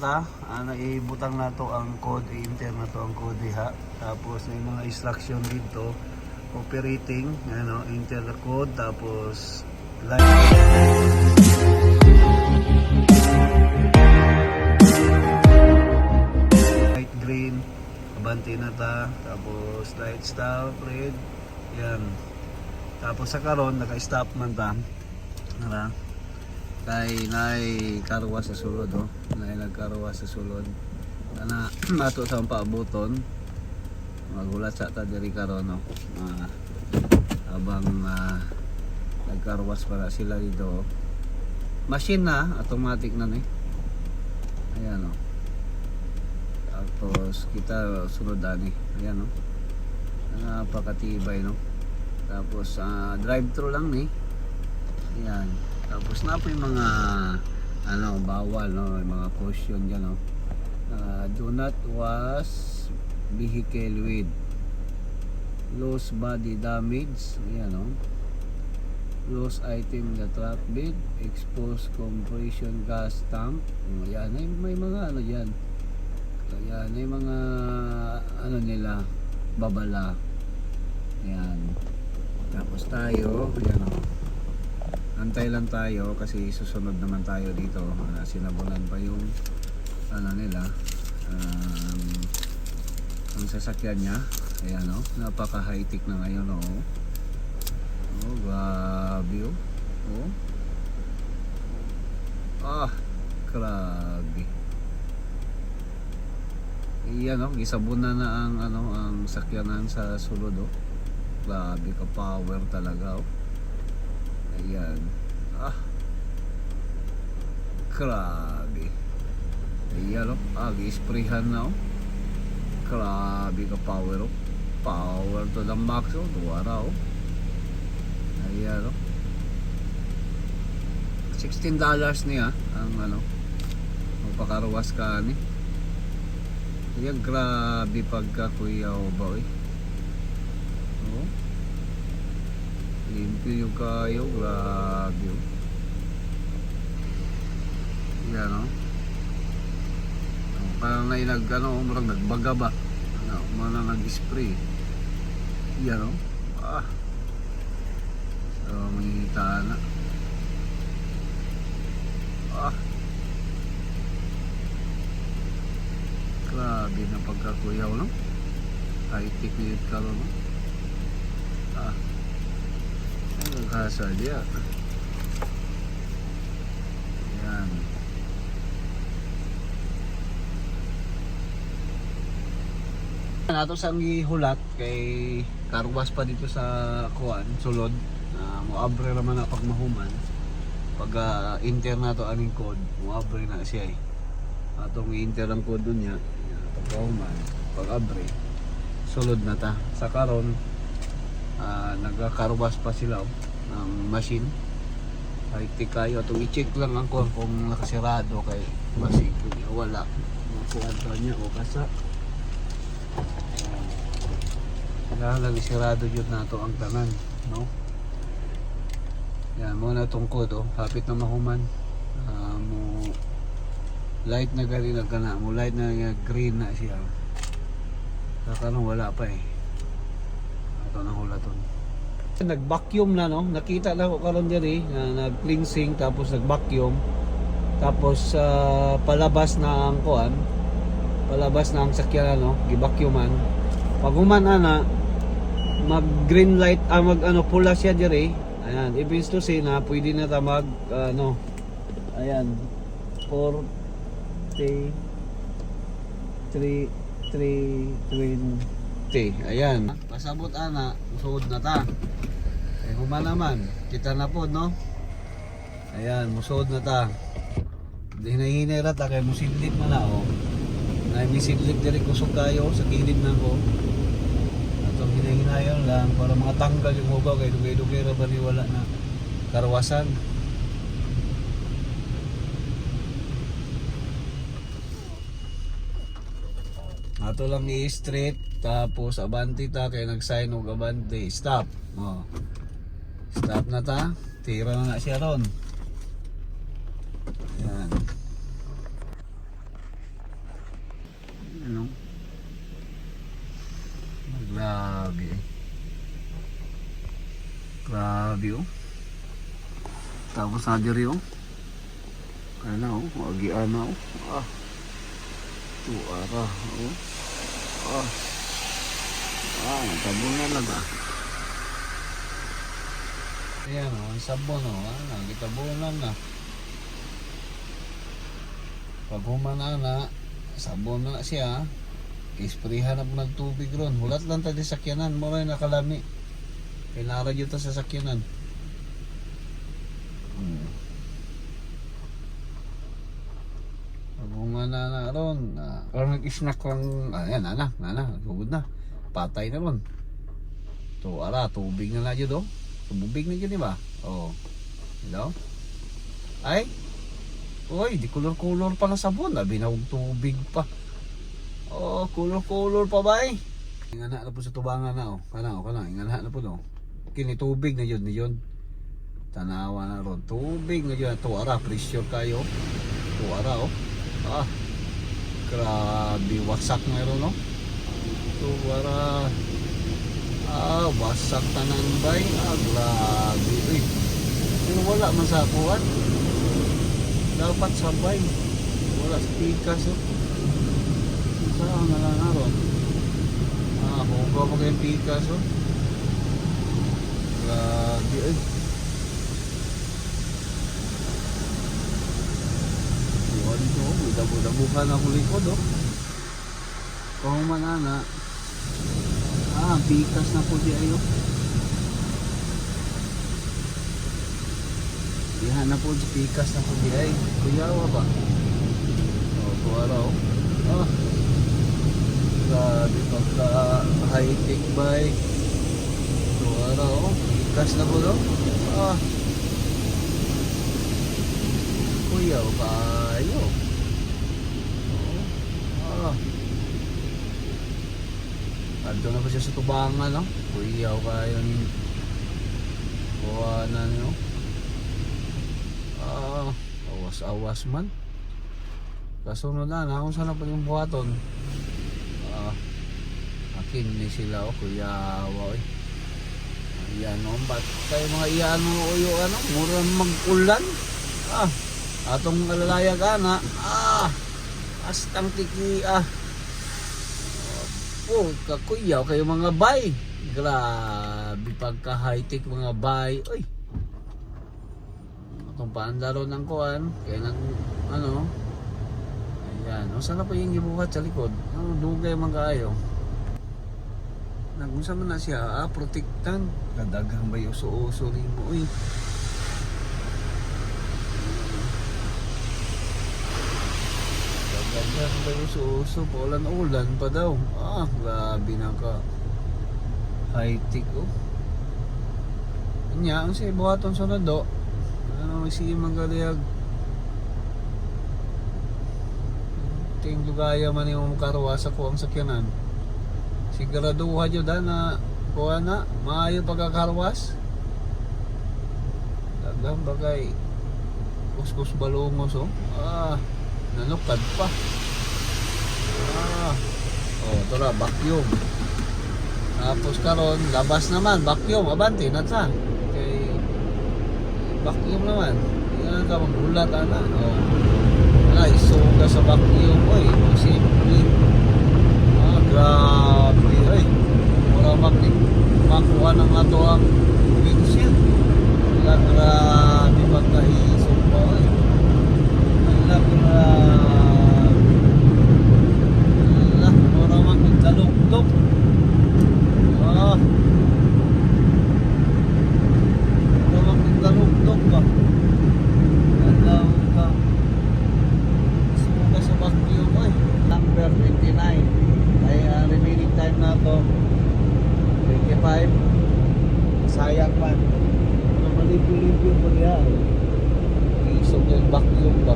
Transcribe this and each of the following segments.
ta, ano ibutang na to ang code, i-enter na to ang code diha. Tapos may mga instruction dito, operating, ano, enter the code, tapos live. light green, abante na ta, tapos light stop, red, yan. Tapos sa karon naka-stop man ta. Nara. Kay nay karwa sa sulod oh. Nay nagkarwa sa sulod. Ana ato sa paabuton. Magulat sa ta diri karon oh. Ah, habang ah, nagkarwas para sila dito. Machine na, automatic na ni. Ayan oh. Tapos kita sunod ani. Ayan oh. Napakatibay no. Tapos ah, drive-thru lang ni. Ayan. Tapos na po yung mga ano, bawal no, yung mga caution diyan no. Ah, do not wash vehicle with lost body damage. Ayan no. Lost item the truck bed, exposed compression gas tank. Oh, Ayan, may, may mga ano diyan. Ayan, may mga ano nila, babala. Ayan. Tapos tayo, ayan o. Antay lang tayo kasi susunod naman tayo dito. Uh, sinabulan pa yung ano nila. Um, ang sasakyan niya. Ayan o. Napaka high tech na ngayon o. Oh, grabe o. Oh. Ah, grabe. Iyan o, gisabunan na ang ano ang sakyanan sa sulod o. Grabe ka power talaga oh. Ayan. Ah. Grabe. Ayan oh. Ah, gi-sprayhan na oh. Grabe ka power oh. Power to the max oh. Duwara oh. Ayan oh. 16 dollars niya ang ano. Magpakaruwas ka ni. Ayan, grabe pagka kuya oh ba eh. Oh. Limpyo yung kayo, grabe oh. Yan oh. Oh, Parang na inag, ano, umurang nagbaga ba? Ano, umana nag-spray. Yan oh. Ah. So, manginita na. Ah. Grabe na pagkakuyaw, no? High-tech unit ka no? Ah. Naghasa diya. Yan. Nato sa gihulat kay karwas pa dito sa kuan sulod na moabre ra man pag mahuman pag ah, enter na to aning code moabre na siya eh atong i-enter ang code dun niya pag mahuman pag abre sulod na ta sa karon ah, nagkakarwas pa sila oh, ng machine. Ay kayo atong i-check lang ang kung, nakasirado kay basig kung wala. Makuha pa niya o kasa. Kailangan isirado yun na to ang tanan no? Yan mo na tong code oh. Hapit na mahuman. Ah, mo light na gali na mo light na green na siya. Kakanong wala pa eh nag-vacuum na no? Nakita na ko karon diri na nag-cleansing tapos nag-vacuum. Tapos ah, palabas na ang kuan palabas na ang sakyanan no gi-vacuuman. Pag human ana mag green light ah, mag ano pula siya dire ayan ibig to say na pwede na ta mag ano ayan 4 3 3 3 20 ayan. Pasabot ana. Suod na ta. Eh human naman kita na po no? Ayan musuod na ta. Di na hinera ta kay musidlit man na oh na misidlit diri kusog kayo sa kilid na ko. Atong hinahinayon lang para mga tanggal yung ugaw kay dugay-dugay ra ba ni wala na karwasan ato lang ni straight tapos abante ta kay nag-sign og abante. Stop. Oh. stop na ta. Tira na na siya ron. Yan. Ano? Grabe. Grabe oh. Tapos na diri oh. Ano oh. Agi ano oh. Ah. Tuwa ka oh. Ah. Ah, tabunan na ba? Ayan oh, ang sabon oh. Ano, gitabunan na. Pag humana na, sabon na siya. Isprihan na po ng tubig ron. Hulat lang tayo sa sakyanan. Mura yung nakalami. Kailangan yun ta sa sakyanan. Hmm. Pag humana na ron, ah, parang nag-snack lang, ayan, nana, nana, sugod na. Patay na ron. To, ara, tubig na na yun, oh. Tubig na yun, di ba? Oo. Oh. Hello? Ay? Uy, di kulor-kulor pa na sabon. Abi na og tubig pa. Oh, kulor-kulor pa ba eh? Ingana na po sa tubangan na oh. Kana oh, kana. Ingana na po no. Kini tubig na yun, ni yun. Tanawa na ron. Tubig na yun. Tuwara, pressure kayo. Tuwara oh. Ah. Grabe, wasak na ron no. Tuwara. Ah, wasak tanan bay. Ah, grabe. Uy. Pero wala man sa kuwan. Dapat sabay. Wala sa pikas oh. Saan nga lang aron? Ah, hugaw mo kayong pikas oh. Grabe eh. Ko, may dabo-dabuhan ako likod oh. Kung manana. Ah, ang pikas na po di ayo. Dihan na po di pikas na po di ay. Kuyawa ba? Oh, tuwara oh. Ah. Grabe pagka high-tech bike. Tuwara oh. Pikas na po no? Ah. Kuyaw kayo. Oh. Adto na pa siya sa tubangan no? Kuyaw kayo ni Kuhanan no? Ah, awas-awas man. Kasunod na, na kung saan na pa yung buhaton. Ah, akin ni sila o, kuya Awa, oy. Ayan o, ba't kayo mga iyan mo o yung ano, mura mag-ulan. Ah, atong alalaya ka na. Ah, astang tiki, ah. Oh, kakuyaw kayo mga bay. Grabe pagka high-tech mga bay. Oy. Itong paandaro ng kuan, kaya nag, ano, ayan, o saan na po yung gibuhat sa likod? Ano, dugay man kaayo. Nagunsa man na siya, ah, protektan. Kadagang ba yung uso-uso rin mo, uy. Kadagang ba yung uso-uso? Paulan-ulan pa daw. Ah, grabe na ka. High-tech, oh. Anya, ang siya buhaton sa nado. Ano, sige magalayag. Ting lugaya man yung karwa sa kuwang sakyanan. Siguraduha jud da na kuha na maayo pagkakarwas. Dagang bagay kuskus balungos oh. Ah, nanukad pa. Ah. Oh, tara vacuum. Tapos karon labas naman vacuum abante na ta. Kay vacuum naman. Yan ka magulat ana. Oh. Ay, suga sa vacuum oy. Simple. Ah, grabe ay. Wala makik makuha ng ato ang windshield. Wala grabe magkahisog pa ay. Wala grabe. Wala, wala makik kalugdok. Ah. Wala makik kalugdok ba? Alam ka. Suga sa vacuum ay. Number 29. Ay ah, remaining time na to 25. Sayang man. Ano malibyo-libyo pa niya. Isog yung vacuum ba?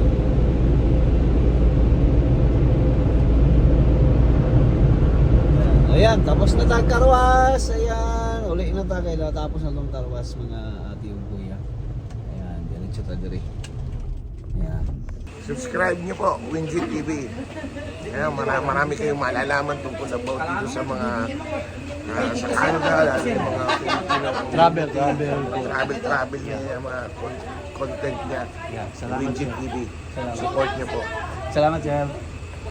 Ayan, tapos na tag karwas. Ayan, uli na tag kaya tapos na tong karwas mga ati ug kuya. Ayan, diretso ta diri. Ayan. subscribe niyo po, Winjit TV. Kaya marami, marami kayong malalaman tungkol about dito sa mga ah, sa Canada, lalo yung mga Filipino. Travel, travel. Travel, travel niya, yung mga con- content niya. Yeah, salamat, sir. TV. Salamat. Support niyo po. Salamat, sir.